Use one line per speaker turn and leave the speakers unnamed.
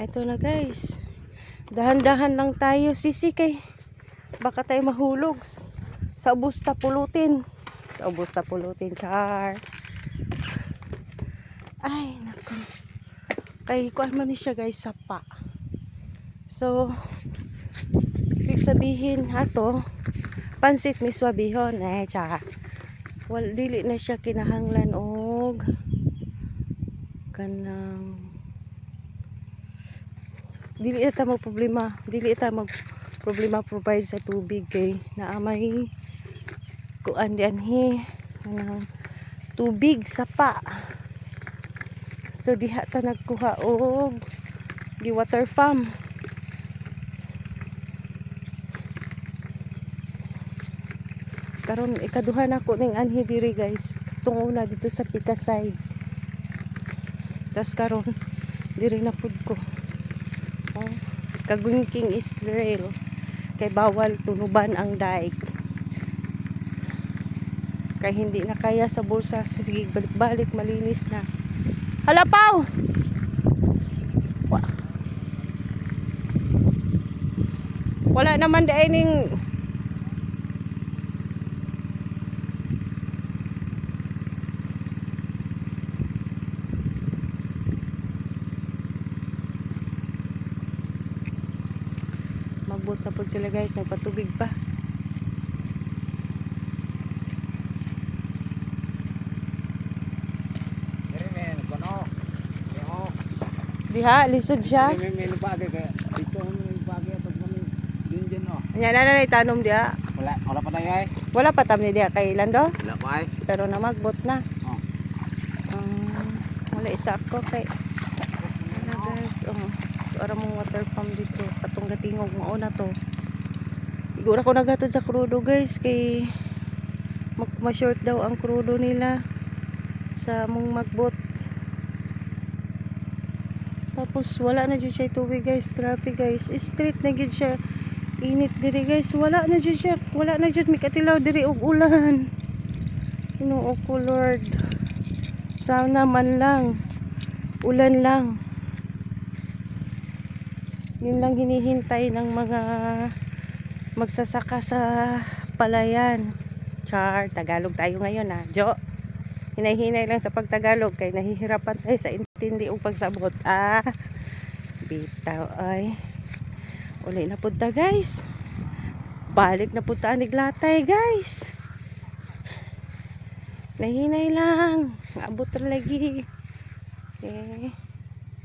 Eto na guys. Dahan-dahan lang tayo sisi kay baka tayo mahulog. Sa ubos ta pulutin. Sa ubos ta pulutin, char. Ay, naku. Kay kuan man ni siya guys sapa. So, ibig sabihin ato, pansit miswabihon eh, char. Wal dili na siya kinahanglan og kanang dili ita mag problema. Dili ita mag problema provide sa tubig kay naamay kuan di anhi. Kanang tubig sapa. So diha ta nagkuha og di water farm karon ikaduha na ko ning anhi diri guys. Tung una dito sa pita side. Tas karon diri na pud ko oh, kagungking Israel. Kay bawal tunuban ang daig. Kay hindi na kaya sa bulsa. Sige balik-balik malinis na. Hala paw Wa- wala naman dai magbot na po sila guys. Nagpatubig pa. Diha lisod siya.
Diri men bagay ka. Men bagay. Ato man din din no.
Nya na na tanom diha.
Wala wala pa tayo ay.
wala pa tam ni diha kay Lando?
Wala pa ay.
pero na magbot na.
Oh.
um, wala isa ko kay ano guys? Oh ara mong water pump dito. Patong gatingog mo na to. Siguro ako nagatod sa krudo guys kay ma-short daw ang krudo nila sa mong magbot. Tapos wala na dyan siya tubig guys. Grabe guys. Street na dyan siya. Init diri guys. Wala na dyan siya. Wala na dyan. May katilaw diri og ulan. Ginoo ko Lord. Sana man lang. Ulan lang yun lang hinihintay ng mga magsasaka sa palayan. Char Tagalog tayo ngayon ha Jo hinay-hinay lang sa pagtagalog kay nahihirapan tayo sa intindi o pagsabot ah. Bitaw ay. Uli na punta guys. Balik na punta aniglatay guys. Nahinay lang. Abot lagi. Eh